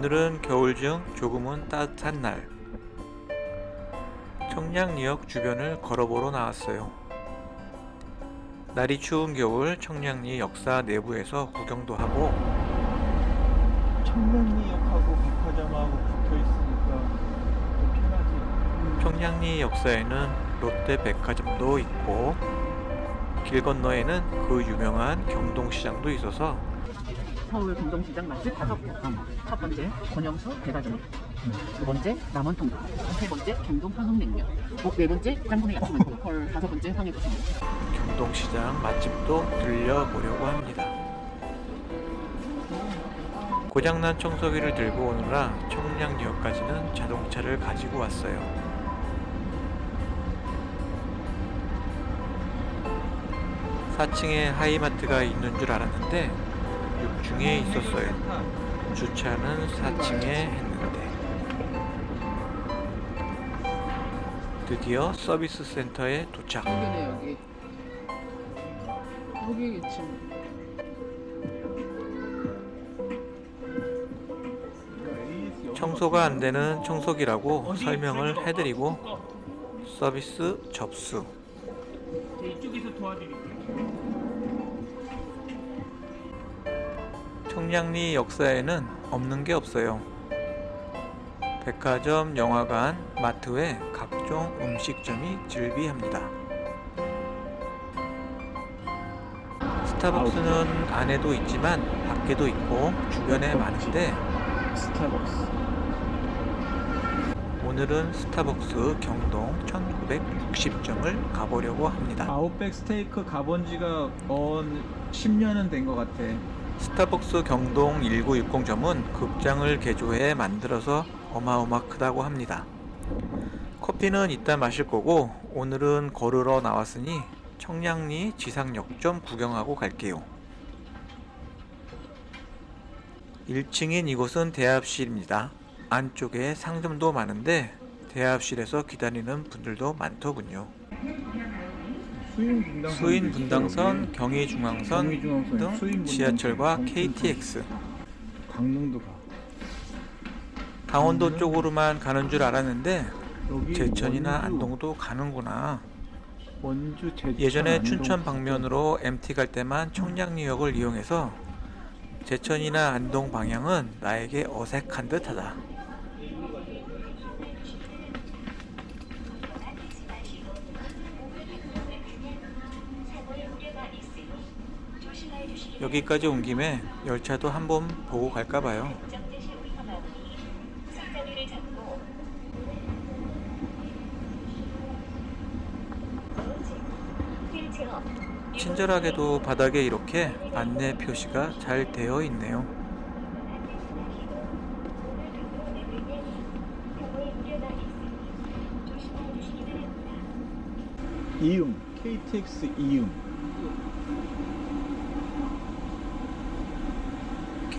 오늘은 겨울 중 조금은 따뜻한 날. 청량리역 주변을 걸어보러 나왔어요. 날이 추운 겨울 청량리 역사 내부에서 구경도 하고 청량리역하고 백화점하고 붙어 있으니까 좀 편하지. 청량리 역사에는 롯데 백화점도 있고 길 건너에는 그 유명한 경동시장도 있어서 서울 공동시장 맛집 다섯 곳. 첫 번째 권영수 대가점. 두 번째 남원통닭. 세 번째 경동 한옥냉면. 어, 네 번째 짱구네 야채만두. 헐 다섯 번째 황해부침. 경동시장 맛집도 들려보려고 합니다. 고장난 청소기를 들고 오느라 청량리역까지는 자동차를 가지고 왔어요. 4층에 하이마트가 있는 줄 알았는데 6층에 있었어요. 주차는 4층에 했는데 드디어 서비스 센터에 도착. 여기네 여기. 여기 지금 청소가 안 되는 청소기라고 설명을 해드리고 서비스 접수. 이쪽에서 도와드릴게요. 청량리 역사에는 없는 게 없어요. 백화점, 영화관, 마트 외 각종 음식점이 즐비합니다. 스타벅스는 안에도 있지만 밖에도 있고 주변에 많은데 스타벅스. 오늘은 스타벅스 경동 1960점을 가보려고 합니다. 아웃백 스테이크 가본 지가 어 10년은 된 것 같아. 스타벅스 경동 1960점은 극장을 개조해 만들어서 어마어마 크다고 합니다. 커피는 이따 마실 거고 오늘은 걸으러 나왔으니 청량리 지상역 좀 구경하고 갈게요. 1층인 이곳은 대합실입니다. 안쪽에 상점도 많은데 대합실에서 기다리는 분들도 많더군요. 수인 분당 수인 분당선, 경의중앙선 경의 중앙선, 등 지하철과 KTX, 강릉도 가. 강원도 쪽으로만 가는 줄 알았는데 제천이나 안동도 가는구나. 예전에 춘천 방면으로 MT 갈 때만 청량리역을 이용해서 제천이나 안동 방향은 나에게 어색한 듯하다. 여기까지 온 김에 열차도 한번 보고 갈까 봐요. 친절하게도 바닥에 이렇게 안내 표시가 잘 되어 있네요. 이음 KTX 이음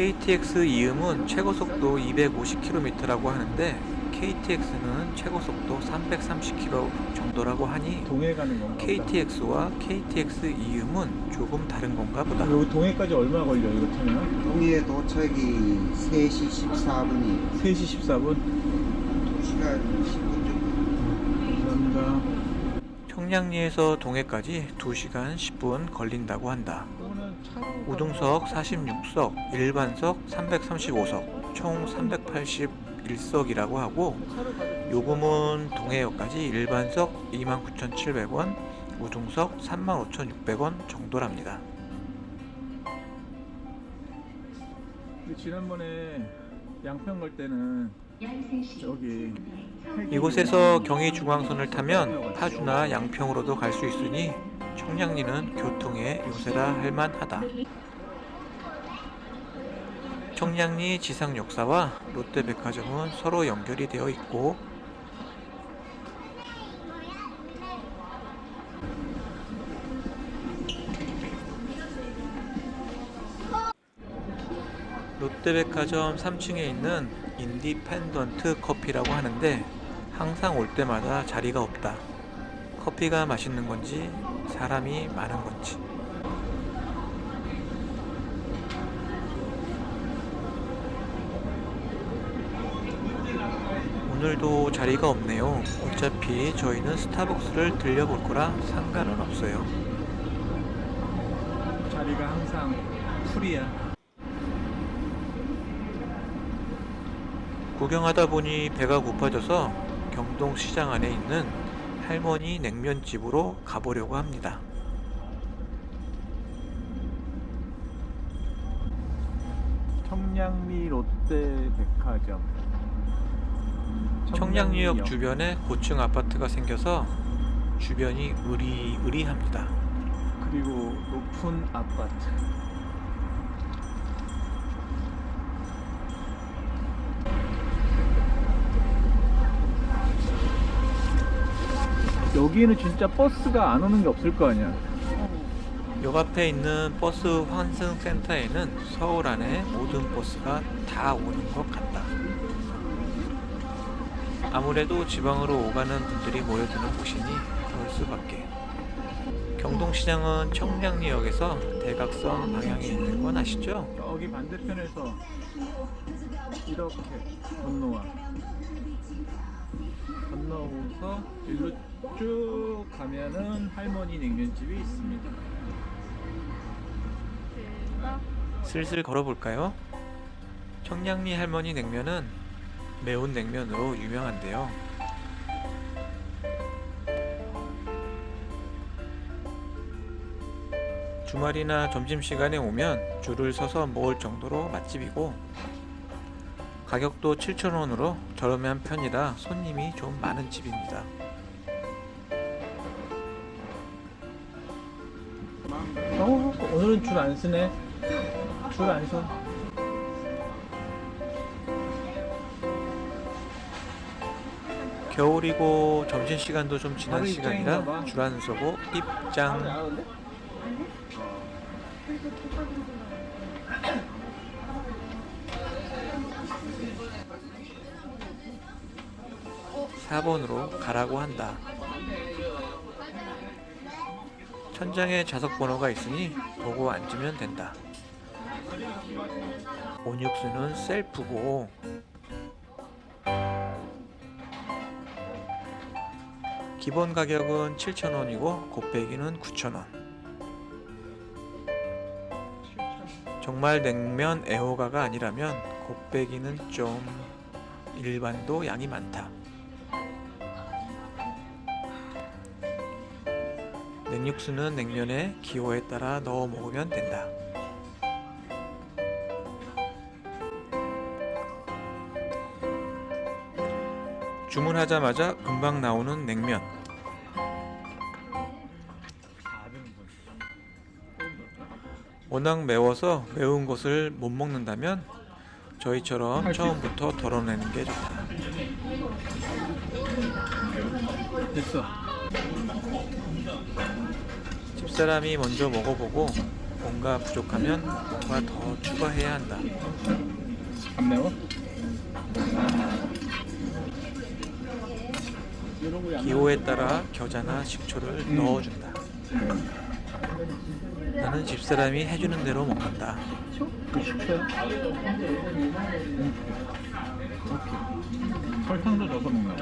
KTX 이음은 최고 속도 250km라고 하는데 KTX는 최고 속도 330km 정도라고 하니 동해 가는 건가. KTX와 KTX 이음은 조금 다른 건가 보다. 여기 동해까지 얼마 걸려 이거 타면? 동해 도착이 3시 14분이 3시 14분 2시간 10분 정도 감사합니다 청량리에서 동해까지 2시간 10분 걸린다고 한다. 우등석 46석, 일반석 335석, 총 381석이라고 하고 요금은 동해역까지 일반석 29,700원, 우등석 35,600원 정도랍니다. 지난번에 양평 갈 때는 저기 이곳에서 경의 중앙선을 타면 파주나 양평으로도 갈 수 있으니 청량리는 교통의 요새라 할 만하다. 청량리 지상 역사와 롯데백화점은 서로 연결이 되어 있고 롯데백화점 3층에 있는 인디펜던트 커피라고 하는데 항상 올 때마다 자리가 없다. 커피가 맛있는 건지 사람이 많은 건지. 오늘도 자리가 없네요. 어차피 저희는 스타벅스를 들려볼 거라 상관은 없어요. 자리가 항상 풀이야. 구경하다 보니 배가 고파져서 경동시장 안에 있는 할머니 냉면집으로 가보려고 합니다. 청량리 롯데백화점. 청량리역 주변에 고층 아파트가 생겨서 주변이 으리으리합니다. 그리고 높은 아파트. 여기는 진짜 버스가 안 오는 게 없을 거 아니야. 역 앞에 있는 버스 환승센터에는 서울 안에 모든 버스가 다 오는 것 같다. 아무래도 지방으로 오가는 분들이 모여드는 곳이니 그럴 수밖에. 경동시장은 청량리역에서 대각선 방향에 있는 건 아시죠? 여기 반대편에서 이렇게 건너와. 건너오서 일로 쭉 가면은 할머니 냉면집이 있습니다. 슬슬 걸어볼까요? 청량리 할머니 냉면은 매운 냉면으로 유명한데요. 주말이나 점심시간에 오면 줄을 서서 먹을 정도로 맛집이고 가격도 7,000원으로 저렴한 편이라 손님이 좀 많은 집입니다. 오늘은 줄 안 쓰네. 줄안 서. 겨울이고 점심 시간도 좀 지난 바로 입장인가 시간이라 봐. 줄 안 서고 입장 나오는데? 4번으로 가라고 한다. 천장에 좌석 번호가 있으니 보고 앉으면 된다. 온육수는 셀프고 기본 가격은 7,000원이고 곱빼기는 9,000원. 정말 냉면 애호가가 아니라면 곱빼기는 좀 일반도 양이 많다. 냉육수는 냉면에 기호에 따라 넣어 먹으면 된다. 주문하자마자 금방 나오는 냉면. 4등분. 워낙 매워서 매운 것을 못 먹는다면 저희처럼 처음부터 덜어내는 게 좋다. 됐어. 집사람이 먼저 먹어보고 뭔가 부족하면 뭔가 더 추가해야 한다. 안 매워? 기호에 따라 겨자나 식초를 음. 넣어준다. 나는 집사람이 해주는 대로 먹는다. 그 식초야? 설탕도 넣어서 먹나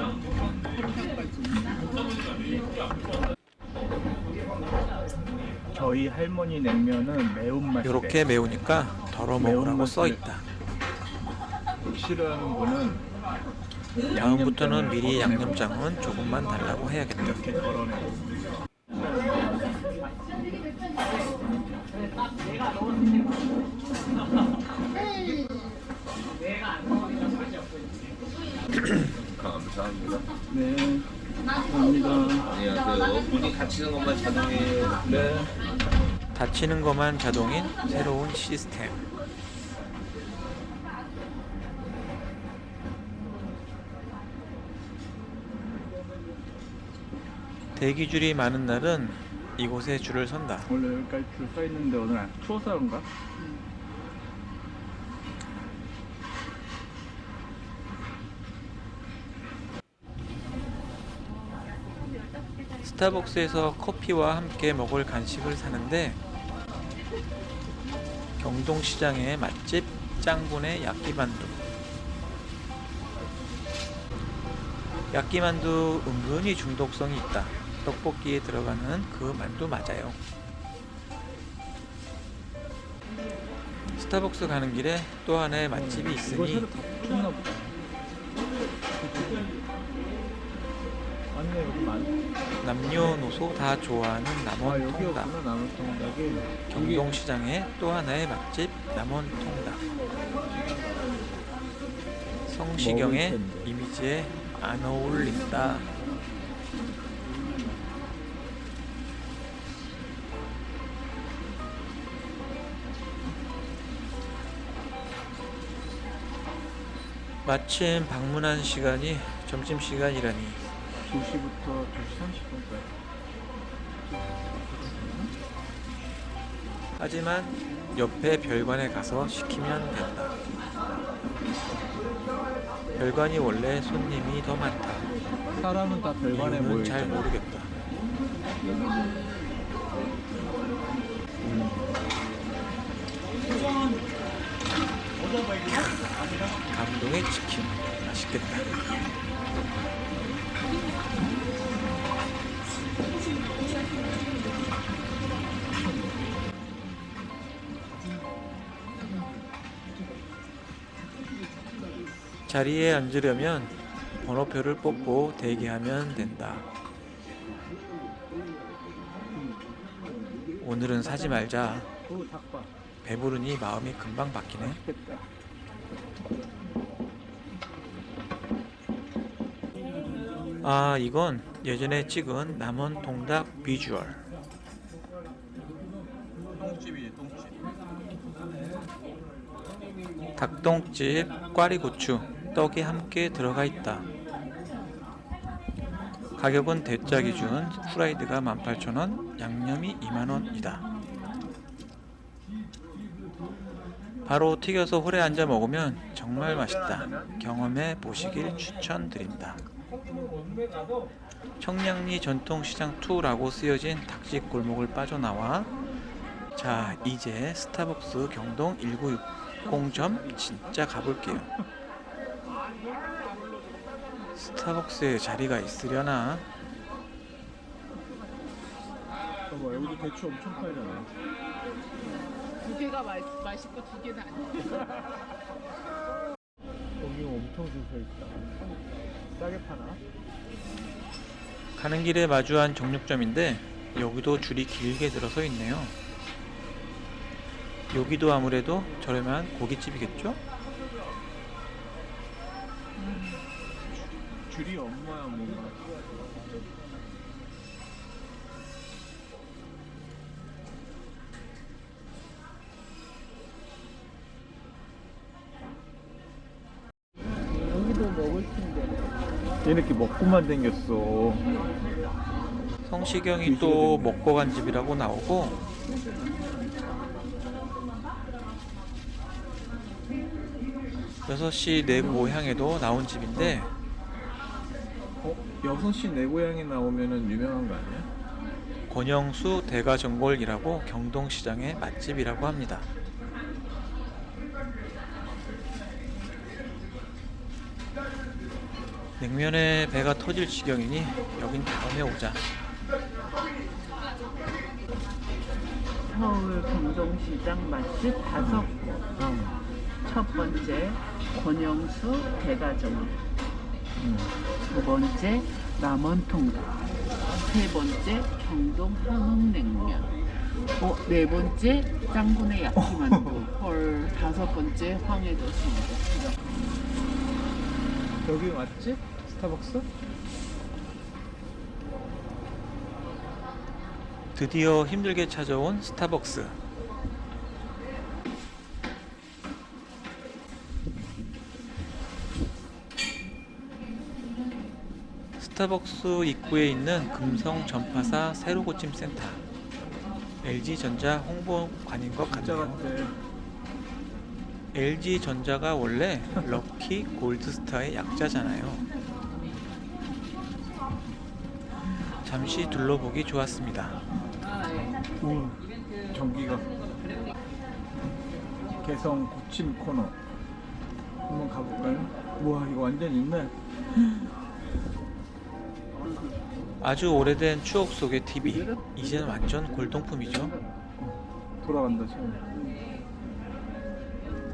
봐. 저희 할머니 냉면은 매운맛이 이렇게 매우니까 덜어 먹으라고 써 있다. 싫어하는 분은 다음부터는 미리 양념장은 조금만 달라고 해야겠다. 이렇게 덜어내고 감사합니다. 네 감사합니다 문이 닫히는 것만 자동이에요. 네 닫히는 것만 자동인 새로운 시스템. 대기줄이 많은 날은 이곳에 줄을 선다. 원래 여기까지 줄 서 있는데 오늘 안 추워서 그런가? 스타벅스에서 커피와 함께 먹을 간식을 사는데 경동시장의 맛집 짱분의 야끼반두 야끼만두 은근히 중독성이 있다. 떡볶이에 들어가는 그 만두 맞아요. 스타벅스 가는 길에 또 하나의 맛집이 있으니. 맞네 여기 많. 남녀노소 다 좋아하는 아 남원 통닭. 여기였구나 남은 통닭이. 경동시장의 또 하나의 맛집 남원 통닭. 성시경의. 이미지에 안 어울린다. 마침 방문한 시간이 점심시간이라니 2시부터 2시 30분까지. 하지만 옆에 별관에 가서 시키면 된다. 별관이 원래 손님이 더 많다. 사람은 다 별관에 모여 잘. 모르겠다. 감동의 치킨 맛있겠다. 자리에 앉으려면 번호표를 뽑고 대기하면 된다. 오늘은 사지 말자. 배부르니 마음이 금방 바뀌네. 아, 이건 예전에 찍은 남원 통닭 비주얼. 똥집이지 똥집. 닭똥집, 꽈리고추, 떡이 함께 들어가 있다. 가격은 대짜 기준 후라이드가 18,000원, 양념이 2만원이다. 바로 튀겨서 홀에 앉아 먹으면 정말 맛있다. 경험해 보시길 추천드립니다. 청량리 전통시장 2라고 쓰여진 닭집 골목을 빠져나와 자 이제 스타벅스 경동 1960점 진짜 가볼게요. 스타벅스에 자리가 있으려나? 봐봐 여기도 대추 엄청 팔잖아. 두 개가 맛, 맛있고 두 개는 아니야. 여기 엄청 줄 서 있다. 싸게 파나? 가는 길에 마주한 정육점인데 여기도 줄이 길게 들어서 있네요. 여기도 아무래도 저렴한 고깃집이겠죠? 줄이 엄마야 뭔가. 여기도 먹을 텐데. 얘는 이렇게 먹고만 댕겼어. 성시경이 또 먹고 간 집이라고 나오고 여섯 시 내부 향에도 나온 집인데 어? 6시 내 고향에 나오면은 유명한 거 아니야? 권영수 대가전골이라고 경동시장의 맛집이라고 합니다. 냉면에 배가 터질 지경이니 여긴 다음에 오자. 서울 경동시장 맛집 다섯 곳. 첫 번째 권영수 대가정. 두 번째 남원통닭. 세 번째 경동 한옥냉면. 어, 네 번째 짱구네 야끼만두. 헐 다섯 번째 황해도 순대. 여기 맞지? 스타벅스? 드디어 힘들게 찾아온 스타벅스. 스타벅스 입구에 있는 금성 전파사 새로 고침 센터. LG전자 홍보관인 것 같네요. LG전자가 원래 럭키 골드스타의 약자잖아요. 잠시 둘러보기 좋았습니다. 오, 전기가. 개성 고침 코너. 한번 가볼까요? 우와, 이거 완전 있네. 아주 오래된 추억 속의 TV. 이젠 완전 골동품이죠. 돌아간다 지금.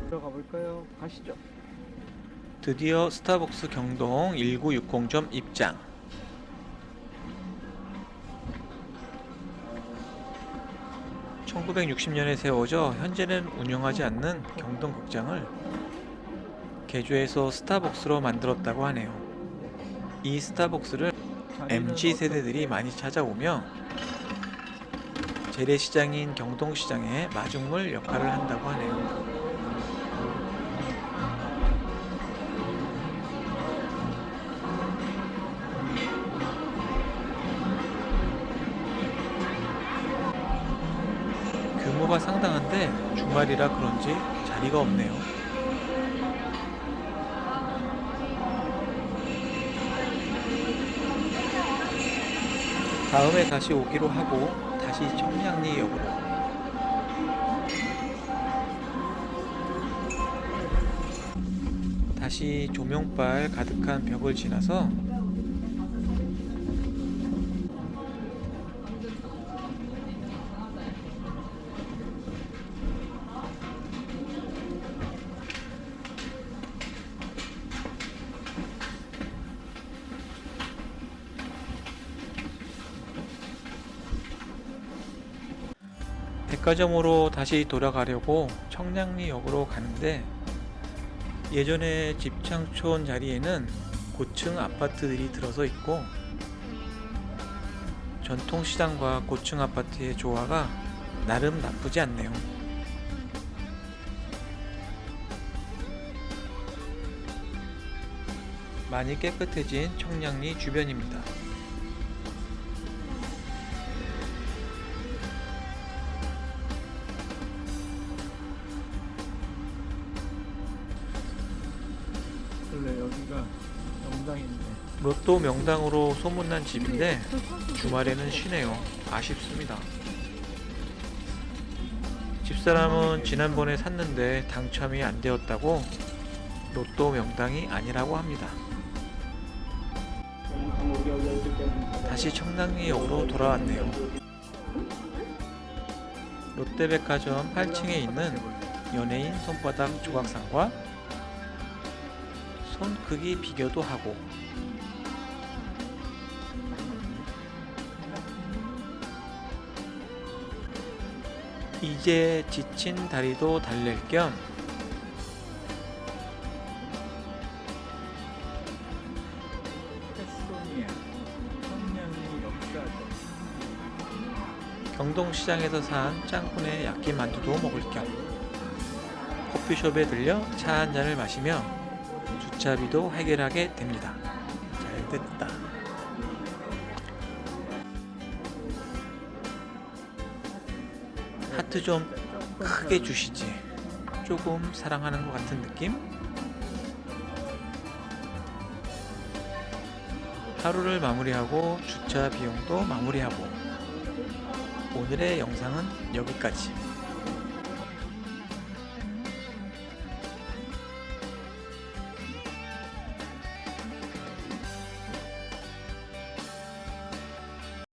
들어가 볼까요? 가시죠. 드디어 스타벅스 경동 1960점 입장. (1960년에) 세워져 현재는 운영하지 않는 경동 극장을 개조해서 스타벅스로 만들었다고 하네요. 이 스타벅스를 MZ 세대들이 많이 찾아오며 재래시장인 경동시장의 마중물 역할을 한다고 하네요. 규모가 상당한데 주말이라 그런지 자리가 없네요. 다음에 다시 오기로 하고 다시 청량리 역으로. 다시 조명빨 가득한 벽을 지나서 백화점으로 다시 돌아가려고 청량리역으로 가는데 예전에 집창촌 자리에는 고층 아파트들이 들어서 있고 전통시장과 고층 아파트의 조화가 나름 나쁘지 않네요. 많이 깨끗해진 청량리 주변입니다. 로또 명당으로 소문난 집인데 주말에는 쉬네요. 아쉽습니다. 집사람은 지난번에 샀는데 당첨이 안 되었다고 로또 명당이 아니라고 합니다. 다시 청량리역으로 돌아왔네요. 롯데백화점 8층에 있는 연예인 손바닥 조각상과 손 크기 비교도 하고 이제 지친 다리도 달랠 겸. 경동시장에서 산 짱군의 야끼 만두도 먹을 겸 커피숍에 들려 차 한 잔을 마시며 주차비도 해결하게 됩니다. 잘 됐다. 하트 좀 크게 주시지. 조금 사랑하는 것 같은 느낌? 하루를 마무리하고 주차 비용도 마무리하고 오늘의 영상은 여기까지.